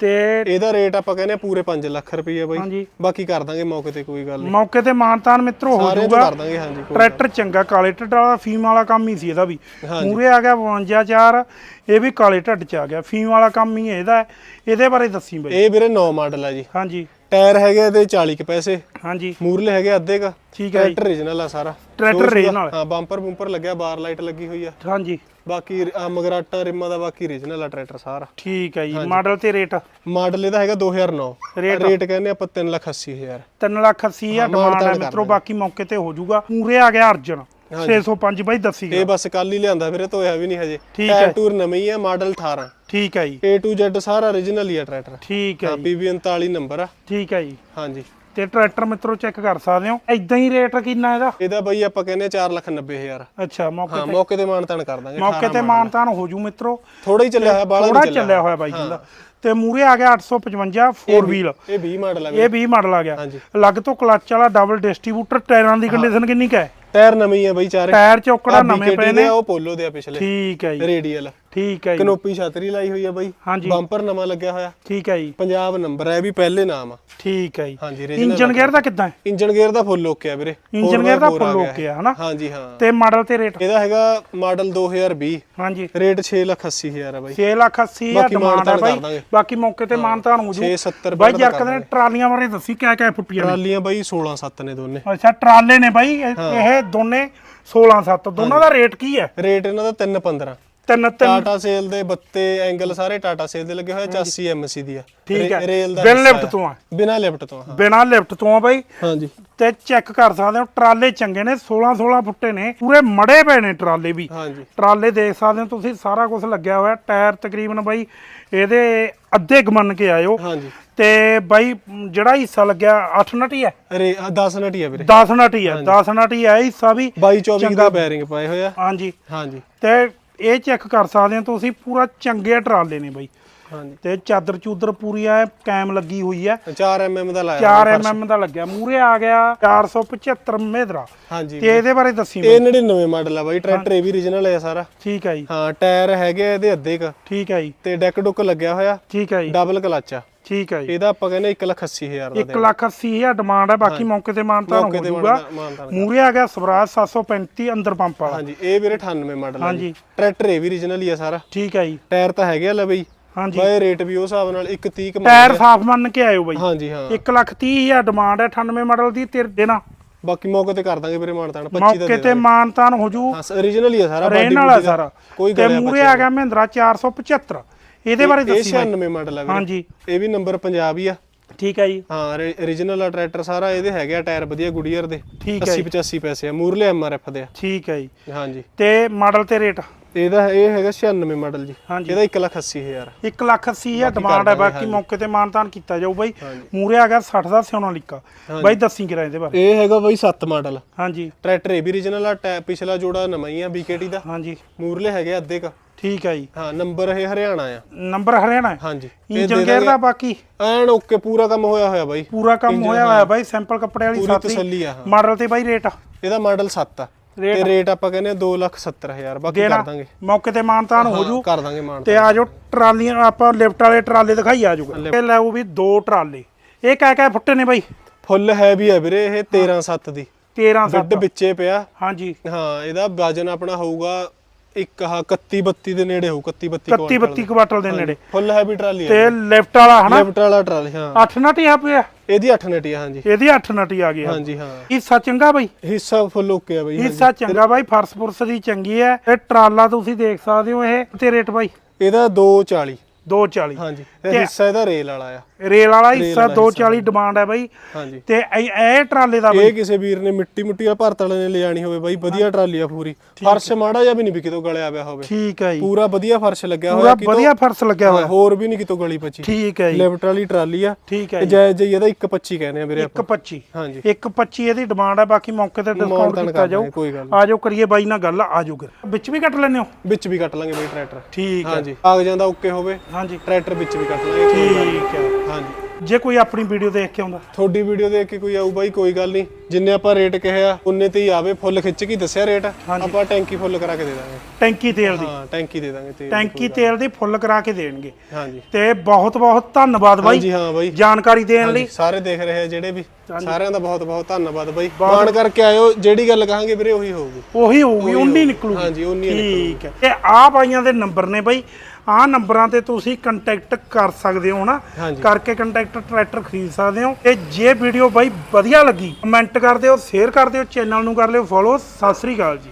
ਤੇ ਇਹਦਾ ਰੇਟ ਆਪਾਂ ਕਹਿੰਦੇ ਆ ਪੂਰੇ 5 ਲੱਖ ਰੁਪਏ ਬਾਈ। ਹਾਂਜੀ। ਬਾਕੀ ਕਰ ਦਾਂਗੇ ਮੌਕੇ ਤੇ ਕੋਈ ਗੱਲ ਨਹੀਂ। ਮੌਕੇ ਤੇ ਮਾਨਤਾਨ ਮਿੱਤਰੋ ਹੋ ਜਾਊਗਾ। ਕਰ ਦਾਂਗੇ ਹਾਂਜੀ ਕੋਈ- ਟਰੈਕਟਰ ਚੰਗਾ ਕਾਲੇ ਢੱਡ ਵਾਲਾ ਫੀਮ ਵਾਲਾ ਕੰਮ ਹੀ ਸੀ ਇਹਦਾ ਵੀ। ਮੂਰੇ ਆ ਗਿਆ 52 ਚਾਰ ਇਹ ਵੀ ਕਾਲੇ ਢੱਡ ਚ ਆ ਗਿਆ। ਫੀਮ ਵਾਲਾ ਕੰਮ ਹੀ ਇਹਦਾ ਹੈ। ਇਹਦੇ ਬਾਰੇ ਦੱਸੀ ਬਾਈ। ਇਹ ਵੀਰੇ 9 ਮਾਡਲ ਆ ਜੀ। ਹਾਂਜੀ। ਟਾਇਰ ਹੈਗੇ ਇਹਦੇ 40 ਕੁ ਪੈਸੇ। ਹਾਂਜੀ। ਮੂਰਲੇ ਹੈਗੇ ਅੱਧੇ ਕ। ਠੀਕ ਹੈ ਜੀ। ਟਰੈਕਟਰ ਰੀਜਨਲ ਆ ਸਾਰਾ। ਟਰੈਕਟਰ ਦਾ- original। ਹਾਂ। ਬੰਪਰ ਬੰਪਰ ਲੱਗਿਆ ਬਾਰ ਲਾਈਟ ਲੱਗੀ ਹੋਈ ਆ। ਹਾਂਜੀ। ਬਾਕੀ ਰ- ਆਹ ਮਗਰਾਟਾ ਰਿਮਾਂ ਦਾ ਬਾਕੀ ਰੀਜਨਲ ਆ ਟਰੈਕਟਰ ਸਾਰਾ। ਠੀਕ ਹੈ ਜੀ। ਮਾਡਲ ਤੇ ਰੇਟ? ਮਾਡਲ ਇਹਦਾ ਹੈਗਾ 2009 ਰੇਟ? ਰੇਟ ਕਹਿੰਦੇ ਆਪਾਂ 380000 3 ਲੱਖ 80 ਹਜ਼ਾਰ ਮਾਣ ਡਿਮਾਂਡ ਹੈ ਤਾਣ ਕਰ ਮਿੱਤਰੋ ਬਾਕੀ ਮੌਕੇ ਤੇ ਹੋ ਜਾਊਗਾ। ਪੂਰੇ ਆ ਗਿਆ ਅਰਜਨ। 605 ਬਾਈ ਦੱਸੀ ਇਹ ਗਿਆ। ਬਸ ਕੱਲ ਹੀ ਲਿਆਂਦਾ ਵੀਰੇ ਧੋਇਆ ਵੀ ਨਹੀਂ ਹਜੇ। ਠੀਕ ਟਾਇਰ ਹੈ। ਟੂਰ ਨਵੀਂ ਆ ਮਾਡਲ 18 ਠੀਕ ਹੈ ਜੀ। A to Z ਸਾਰਾ ਰੀਜਨਲ ਹੀ ਆ ਟਰੈਕਟਰ ਠੀਕ ਹੈ ਹਾਂ ਜੀ। PV 39 ਨੰਬਰ ਆ। ਠੀਕ ਹੈ ਜੀ। ਹਾਂਜੀ। ਤੇ ਟਰੈਕਟਰ ਮਿੱਤਰੋ ਚੈੱਕ ਕਰ ਸਕਦੇ ਹੋ। ਇਦਾਂ ਹੀ ਰੇਟ ਕਿੰਨਾ ਇਹਦਾ? ਇਹਦਾ ਬਈ ਆਪਾਂ ਕਹਿੰਦੇ 490000 ਅੱਛਾ ਮੌਕੇ ਹਾਂ ਮੌਕੇ ਤੇ ਮਾਨਤਾਨ ਕਰ ਦਾਂਗੇ ਮੌਕੇ ਤੇ ਮਾਨਤਾਨ। ਹੋ ਜੂ ਮਿੱਤਰੋ। ਥੋੜਾ ਹੀ ਚੱਲਿਆ ਹੋਇਆ ਬਾਲਾ ਥੋੜਾ ਚੱਲਿਆ ਹੋਇਆ ਬਾਈ ਕਹਿੰਦਾ ਤੇ ਮੂਰੇ ਆ ਗਿਆ 855 4 ਵੀਲ ਇਹ 20 ਮਾਡਲ ਆ ਇਹ 20 ਮਾਡਲ ਆ ਗਿਆ। ਅਲੱਗ ਤੋਂ ਕਲੱਚ ਵਾਲਾ ਡਬਲ ਡਿਸਟ੍ਰੀਬਿਊਟਰ ਟਾਇਰਾਂ ਦੀ ਕੰਡੀਸ਼ਨ ਕਿੰਨੀ ਕੁ ਹੈ? ਟਾਇਰ ਨਵੇਂ ਆ ਬਈ ਚਾਰੇ। ਟਾਇਰ ਚੌਕੜਾ ਨਵੇਂ ਪਏ ਨੇ। ਉਹ ਪੋਲੋ ਦੇ ਆ ਪਿਛਲੇ। ਠੀਕ ਹੈ ਜੀ। ਰੇਡੀਅਲ। ਠੀਕ ਹੈ ਜੀ। ਕਨੋਪੀ ਛਤਰੀ ਲਾਈ ਹੋਈ ਆ ਬਈ। ਹਾਂਜੀ। ਬੰਪਰ ਨਵਾਂ ਲੱਗਿਆ ਹੋਇਆ। ਠੀਕ ਹੈ ਜੀ। ਪੰਜਾਬ ਨੰਬਰ ਹੈ ਇਹ ਵੀ ਪਹਿਲੇ ਨਾਮ ਆ। ਠੀਕ ਹੈ ਜੀ। ਹਾਂਜੀ ਇੰਜਨ ਗੇਅਰ ਦਾ ਕਿੱਦਾਂ ਹੈ? ਇੰਜਨ ਗੇਅਰ ਦਾ ਫੁੱਲ ਓਕੇ ਆ ਵੀਰੇ। ਇੰਜਨ 4x4 ਗੇਅਰ ਦਾ ਆ ਫੁੱਲ ਗਿਆ ਓਕੇ ਆ ਹਨਾ? ਹਾਂਜੀ ਹਾਂ। ਤੇ ਮਾਡਲ ਤੇ ਰੇਟ? ਇਹਦਾ ਹੈਗਾ ਮਾਡਲ 2020 ਹਾਂਜੀ। ਰੇਟ 6,80,000 ਆ ਬਾਈ। 6 ਲੱਖ 80 ਹਜ਼ਾਰ ਬਾਕੀ ਡਿਮਾਂਡ ਹੈ ਮਾਨਤਾਨ ਬਾਈ। ਦਾਂਗੇ। ਬਾਕੀ ਮੌਕੇ ਤੇ ਮਾਨਤਾਨ ਹੋ ਜੂ। 670 ਬਾਈ ਯਾਰ ਕਹਿੰਦੇ ਨੇ ਟਰਾਲੀਆਂ ਬਾਰੇ ਦੱਸੀ ਕਿਆ ਕਿਆ ਫੁੱਟੀਆਂ ਨੇ? ਟਰਾਲੀਆਂ ਬਾਈ 16-7 ਨੇ ਦੋਨੇ। ਅੱਛਾ ਟਰਾਲੇ ਨੇ ਬਾਈ। ਇਹ ਇਹ ਦੋਨੇ 16 7 ਦੋਨਾਂ ਦਾ ਰੇਟ ਕੀ ਹੈ? ਰੇਟ ਇਹਨਾਂ ਦਾ 3-15 ਤਿੰਨ ਤਿੰਨ ਟਾਟਾ ਸੇਲ ਦੇ ਬੱਤੇ ਐਂਗਲ ਸਾਰੇ ਟਾਟਾ ਸੇਲ ਦੇ ਲੱਗੇ ਹੋਏ 84 ਐਮਸੀ ਦੀ ਆ। ਠੀਕ ਹੈ ਰੇਲ ਦਾ ਬਿਨ ਲਿਫਟ ਆ। ਤੋਂ ਆ। ਬਿਨਾਂ ਲਿਫਟ ਤੋਂ ਹਾਂ। ਬਿਨਾ ਲਿਫਟ ਤੋਂ ਆ ਬਾਈ। ਹਾਂਜੀ। ਤੇ ਚੈੱਕ ਕਰ ਸਕਦੇ ਹੋ ਟਰਾਲੇ ਚੰਗੇ ਨੇ 16 16 ਫੁੱਟੇ ਨੇ ਪੂਰੇ ਮੜੇ ਪਏ ਨੇ ਟਰਾਲੇ ਵੀ। ਹਾਂਜੀ। ਟਰਾਲੇ ਦੇਖ ਸਕਦੇ ਹੋ ਤੁਸੀਂ ਸਾਰਾ ਕੁਝ ਲੱਗਿਆ ਹੋਇਆ ਟਾਇਰ ਤਕਰੀਬਨ ਬਾਈ ਇਹਦੇ ਅੱਧੇ ਕੁ ਮੰਨ ਕੇ ਆਇਓ। ਹਾਂਜੀ। ਤੇ ਬਾਈ ਜਿਹੜਾ ਹਿੱਸਾ ਲੱਗਿਆ 8 ਨਟੀ ਹੈ ਰੇ 10 ਨਟੀ ਆ ਵੀਰੇ। 10 ਨਟੀ ਹੈ 10 ਨਟੀ ਹੈ ਹਿੱਸਾ ਵੀ 22 24 ਦਾ ਬੈਰਿੰਗ ਪਾਏ ਹੋਏ ਆ। ਹਾਂਜੀ। ਹਾਂਜੀ। ਤੇ ਇਹ ਚੈੱਕ ਕਰ ਸਕਦੇ ਹੋ ਤੁਸੀਂ ਪੂਰਾ ਚੰਗੇ ਟਰਾਲੇ ਨੇ ਬਾਈ। ਹਾਂਜੀ। ਤੇ ਚਾਦਰ ਚੂਦਰ ਪੂਰੀ ਐ ਕੈਮ ਲੱਗੀ ਹੋਈ ਐ 4 ਐਮਐਮ ਦਾ ਲਾਇਆ 4 ਐਮਐਮ ਦਾ ਲੱਗਿਆ। ਮੂਰੇ ਆ ਗਿਆ 475 ਮਹਿਦਰਾ। ਹਾਂਜੀ ਤੇ ਇਹਦੇ ਬਾਰੇ ਦੱਸੀ ਇਹ 99 ਮਾਡਲ ਆ ਬਾਈ ਟਰੈਕਟਰ ਇਹ ਵੀ ਰੀਜਨਲ ਹੈ ਸਾਰਾ। ਠੀਕ ਹੈ ਜੀ। ਹਾਂ ਟਾਇਰ ਹੈਗੇ ਆ ਇਹਦੇ ਅੱਧੇ ਕ। ਠੀਕ ਹੈ ਜੀ। ਤੇ ਡੈਕ ਡੁੱਕ ਲੱਗਿਆ ਹੋਇਆ। ਠੀਕ ਹੈ ਜੀ। ਡਬਲ ਕਲਚ ਆ। ਠੀਕ ਹੈ ਜੀ। ਇਹਦਾ ਆਪਾਂ ਕਹਿੰਦੇ 180000 ਦਾ 1 ਲੱਖ 80 ਹਜ਼ਾਰ ਡਿਮਾਂਡ ਹੈ ਬਾਕੀ ਮੌਕੇ ਤੇ ਮਾਨਤਾਨ ਮੌਕੇ ਹੋ ਤੇ ਜਾਊਗਾ ਮੂਰੇ ਆ ਗਿਆ ਸਵਰਾਜ 735 ਅੰਦਰ ਪੰਪ ਵਾਲਾ। ਹਾਂਜੀ ਇਹ ਵੀਰੇ 98 ਮਾਡਲ ਹਾਂਜੀ। ਟਰੈਕਟਰ ਇਹ ਵੀ ਰੀਜਨਲ ਹੀ ਆ ਸਾਰਾ। ਠੀਕ ਹੈ ਜੀ। ਟਾਇਰ ਤਾਂ ਹੈਗੇ ਆ ਲੈ ਬਈ। ਹਾਂਜੀ। ਬਾਈ ਰੇਟ ਵੀ ਉਸ ਹਿਸਾਬ ਨਾਲ 130 ਕ ਟਾਇਰ ਸਾਫ਼ ਮੰਨ ਕੇ ਆਇਓ ਬਾਈ। ਹਾਂਜੀ ਹਾਂ। 1 ਲੱਖ 30 ਹਜ਼ਾਰ ਡਿਮਾਂਡ ਹੈ 98 ਮਾਡਲ ਦੀ ਤੇ ਦੇਣਾ। ਬਾਕੀ ਮੌਕੇ ਤੇ ਕਰ ਦਾਂਗੇ ਵੀਰੇ ਮਾਨਤਾਨ 25 ਦਾ ਮੌਕੇ ਤੇ ਮਾਨਤਾਨ ਹੋ ਜੂ। ਹਾਂ ਓਰੀਜਨਲ ਹੀ ਆ ਸਾਰਾ body ਵਾਲਾ। ਸਾਰਾ। ਕੋਈ ਤੇ ਗੱਲ ਨਹੀਂ ਮੂਰੇ ਆ ਗਿਆ ਮਹਿੰਦਰਾ 475 ਇਹਦੇ ਬਾਰੇ ਦੱਸੀ ਬਾਈ। 96 ਮਾਡਲ ਆ ਵੀਰੇ। ਹਾਂਜੀ। ਇਹ ਵੀ ਨੰਬਰ ਪੰਜਾਬ ਹੀ ਆ। ਠੀਕ ਹੈ ਜੀ। ਹਾਂ ਆ ਟਰੈਕਟਰ ਸਾਰਾ ਇਹਦੇ ਹੈਗੇ ਆ ਟਾਇਰ ਵਧੀਆ ਗੁਡੀਅਰ ਦੇ। ਠੀਕ ਹੈ 80 85 ਪੈਸੇ ਆ ਮੂਰਲੇ ਐਮਆਰਐਫ ਦੇ ਆ। ਠੀਕ ਹੈ ਜੀ। ਹਾਂਜੀ। ਤੇ ਮਾਡਲ ਤੇ ਰੇਟ? ਇਹਦਾ ਇਹ ਹੈਗਾ 96 ਮਾਡਲ ਜੀ। ਇਹਦਾ 180000 1 ਲੱਖ 80 ਹਜ਼ਾਰ ਡਿਮਾਂਡ ਹੈ ਬਾਕੀ ਮੌਕੇ ਤੇ ਮਾਨਤਾਨ ਕੀਤਾ ਜਾਊ ਬਾਈ। ਮੂਰੇ ਆ ਗਿਆ 60 ਦਾ ਸਿਉਣਾ ਲਿਕਾ। ਬਾਈ ਦੱਸੀ ਕਿਰਾ ਇਹਦੇ ਬਾਰੇ? ਇਹ ਹੈਗਾ ਬਈ 7 ਮਾਡਲ। ਹਾਂਜੀ। ਟਰੈਕਟਰ ਇਹ ਵੀ ਓਰੀਜਨਲ ਆ ਪਿਛਲਾ ਜੋੜਾ ਨਵਾਂ ਹੀ ਆ ਬੀਕੇਟੀ ਦਾ। ਹਾਂਜੀ। ਮੂਰਲੇ ਹੈਗੇ ਅੱਧੇ ਕ। ਠੀਕ ਹੈ ਜੀ। ਹਾਂ ਨੰਬਰ ਇਹ ਹਰਿਆਣਾ ਆ। ਨੰਬਰ ਹਰਿਆਣਾ ਹੈ ਹਾਂਜੀ। ਇਹ ਇੰਜਨ ਗੇਅਰ ਦਾ ਬਾਕੀ? ਐਨ ਓਕੇ ਪੂਰਾ ਕੰਮ ਹੋਇਆ ਹੋਇਆ ਬਾਈ। ਪੂਰਾ ਕੰਮ ਹੋਇਆ ਹੋਇਆ ਬਾਈ ਸਿੰਪਲ ਕੱਪੜੇ ਵਾਲੀ ਪੂਰੀ ਸਾਥੀ ਤਸੱਲੀ ਆ ਹਾਂ। ਮਾਡਲ ਤੇ ਬਾਈ ਰੇਟ। ਇਹਦਾ ਮਾਡਲ 7 ਆ। ਤੇ ਰੇਟ ਆਪਾਂ ਕਹਿੰਦੇ 270000 ਬਾਕੀ ਕਰ ਦਾਂਗੇ। ਮੌਕੇ ਤੇ ਮਾਨਤਾਨ ਹੋ ਜੂ। ਹਾਂ, ਕਰ ਦਾਂਗੇ ਮਾਨ ਤੇ ਆ ਟਰਾਲੀਆਂ ਆਪਾਂ ਲਿਫਟ ਵਾਲੇ ਟਰਾਲੇ ਦਿਖਾਈ ਆ ਜਾਊਗਾ। ਇਹ ਲੈਓ ਵੀ ਦੋ ਟਰਾਲੇ। ਇਹ ਕਹਿ ਕਹਿ ਫੁੱਟੇ ਨੇ ਬਾਈ? ਫੁੱਲ ਹੈਵੀ ਆ ਵੀਰੇ ਇਹ 13 7 ਦੀ। 13 ਬਿੱਡ ਵਿੱਚੇ ਪਿਆ। ਹਾਂਜੀ। ਹਾਂ ਇਹਦਾ ਵਜਨ ਆਪਣਾ ਹੋਊਗਾ ਇੱਕ ਆਹ 31 32 ਦੇ ਨੇੜੇ ਹੋਊ 31 32 31 32 ਕੁਆਟਲ ਦੇ ਨੇੜੇ। ਫੁੱਲ ਹੈਵੀ ਟਰਾਲੀ ਤੇ ਲਿਫਟ ਵਾਲਾ ਹਨਾ? ਲਿਫਟ ਵਾਲਾ ਟਰਾਲੀ ਹਾਂ। 8 ਨਟੀ ਆ ਪਿਆ? ਇਹਦੀ 8 ਨਟੀ ਆ ਹਾਂਜੀ। ਇਹਦੀ 8 ਨਟੀ ਆ ਗਿਆ ਹਾਂਜੀ ਹਾਂ। ਹਿੱਸਾ ਚੰਗਾ ਬਾਈ? ਹਿੱਸਾ ਫੁੱਲ ਓਕੇ ਆ ਬਈ ਹਿੱਸਾ ਚੰਗਾ ਬਾਈ ਫਰਸ ਫੁਰਸ ਦੀ ਚੰਗੀ ਹੈ ਇਹ ਟਰਾਲਾ ਤੁਸੀਂ ਦੇਖ ਸਕਦੇ ਹੋ ਇਹ। ਤੇ ਰੇਟ ਬਾਈ? ਇਹਦਾ 240 240 ਹਾਂਜੀ। ਤੇ ਹਿੱਸਾ ਇਹਦਾ ਰੇਲ ਵਾਲਾ ਆ। ਰੇਲ ਵਾਲਾ ਹਿੱਸਾ 240 ਡਿਮਾਂਡ ਹੈ ਬਾਈ। ਹਾਂਜੀ। ਤੇ ਇਹ ਇਹ ਟਰਾਲੇ ਦਾ ਬਾਈ। ਇਹ ਕਿਸੇ ਵੀਰ ਨੇ ਮਿੱਟੀ ਮੁੱਟੀ ਵਾਲਾ ਭਰਤ ਵਾਲੇ ਨੇ ਲਿਜਾਣੀ ਹੋਵੇ ਬਾਈ ਵਧੀਆ ਟਰਾਲੀ ਆ ਪੂਰੀ। ਫਰਸ਼ ਮਾੜਾ ਜਿਹਾ ਵੀ ਨਹੀਂ ਵੀ ਕਿਤੋਂ ਗਲਿਆ ਪਿਆ ਹੋਵੇ। ਠੀਕ ਹੈ ਜੀ। ਪੂਰਾ ਵਧੀਆ ਫਰਸ਼ ਲੱਗਿਆ ਪੂਰਾ ਹੋਇਆ ਕਿਤੋਂ ਵਧੀਆ ਫਰਸ ਲੱਗਿਆ ਹੋਇਆ। ਹੋਰ ਵੀ ਨਹੀਂ ਕਿਤੋਂ ਗਲੀ ਪੱਚੀ। ਠੀਕ ਹੈ ਜੀ। ਲਿਫਟ ਵਾਲੀ ਟਰਾਲੀ ਆ। ਠੀਕ ਹੈ ਤੇ ਜੀ। ਜਾਇਜ਼ ਜੀ ਇਹਦਾ 125 ਕਹਿੰਦੇ ਆ ਵੀਰੇ ਆਪਾਂ। 125 ਹਾਂਜੀ। 125 ਇਹਦੀ ਡਿਮਾਂਡ ਹੈ ਬਾਕੀ ਮੌਕੇ ਤੇ ਡਿਸਕਾਊਂਟ ਮਾਨਤਾਨ ਕੀਤਾ ਕਰ ਜਾਊ। ਦਾਂਗੇ, ਕੋਈ ਗੱਲ ਆ ਜਾਓ ਕਰੀਏ ਬਾਈ ਨਾਲ ਗੱਲ ਆ ਜਾਓ ਫਿਰ ਵਿੱਚ ਵੀ ਕੱਟ ਲੈਣੇ ਹੋ? ਵਿੱਚ ਵੀ ਕੱਟ ਲਾਂਗੇ ਬਾਈ ਟਰੈਕਟਰ। ਠੀਕ ਹੈ। ਹਾਂਜੀ। ਆਗ ਜਾਂਦਾ ਓਕੇ ਹੋਵੇ। ਹਾਂਜੀ। ਟਰੈਕਟਰ ਵਿੱਚ ਵੀ ਕੱਟ ਲਾਂਗੇ ਠੀਕ ਹੈ। ਹਾਂਜੀ। ਜੇ ਕੋਈ ਆਪਣੀ ਵੀਡੀਓ ਦੇਖ ਕੇ ਆਉਂਦਾ? ਤੁਹਾਡੀ ਵੀਡੀਓ ਦੇਖ ਕੇ ਕੋਈ ਆਊ ਬਾਈ ਕੋਈ ਗੱਲ ਨਹੀਂ। ਜਿੰਨੇ ਆਪਾਂ ਰੇਟ ਕਿਹਾ ਉਨੇ ਤੇ ਹੀ ਆਵੇ ਫੁੱਲ ਖਿੱਚ ਕੇ ਹੀ ਦੱਸਿਆ ਰੇਟ। ਆਪਾਂ ਟੈਂਕੀ ਫੁੱਲ ਕਰਾ ਕੇ ਦੇ ਦਾਂਗੇ। ਟੈਂਕੀ ਤੇਲ ਦੀ? ਹਾਂ ਟੈਂਕੀ ਦੇ ਦਾਂਗੇ ਤੇ ਟੈਂਕੀ ਤੇਲ ਦੀ ਫੁੱਲ ਕਰਾ ਕੇ ਦੇਣਗੇ। ਹਾਂਜੀ। ਤੇ ਬਹੁਤ ਬਹੁਤ ਧੰਨਵਾਦ ਬਾਈ। ਹਾਂਜੀ ਹਾਂ ਬਾਈ। ਜਾਣਕਾਰੀ ਦੇਣ ਲਈ। ਸਾਰੇ ਦੇਖ ਰਹੇ ਆ ਜਿਹੜੇ ਵੀ। ਸਾਰਿਆਂ ਦਾ ਬਹੁਤ ਬਹੁਤ ਧੰਨਵਾਦ ਬਾਈ। ਮਾਣ ਕਰਕੇ ਆਇਓ ਜਿਹੜੀ ਗੱਲ ਕਹਾਂਗੇ ਵੀਰੇ ਉਹੀ ਹੋਊਗੀ। ਉਹੀ ਹੋਊਗੀ ਉਨੀ ਨਿਕਲੂਗੀ। ਹਾਂਜੀ ਉਨੀ ਠੀਕ ਹੈ। ਤੇ ਆ ਬਾਈਆਂ ਦੇ ਨੰਬਰ ਨੇ ਬਾਈ। ਆ ਨੰਬਰਾਂ ਤੇ ਤੁਸੀਂ ਕੰਟੈਕਟ ਕਰ ਸਕਦੇ ਹੋ ਨਾ। ਕਰਕੇ ਕੰਟੈਕਟ ਟਰੈਕਟਰ ਖਰੀਦ ਸਕਦੇ ਹੋ। ਤੇ ਜੇ ਵੀਡੀਓ ਬਾਈ ਵਧੀਆ ਲੱਗੀ ਕਮੈਂਟ ਕਰ ਦਿਓ ਸ਼ੇਅਰ ਕਰ ਦਿਓ ਚੈਨਲ ਨੂੰ ਕਰ ਲਿਓ ਫੋਲੋ ਸਤਿ ਸ੍ਰੀ ਅਕਾਲ ਜੀ।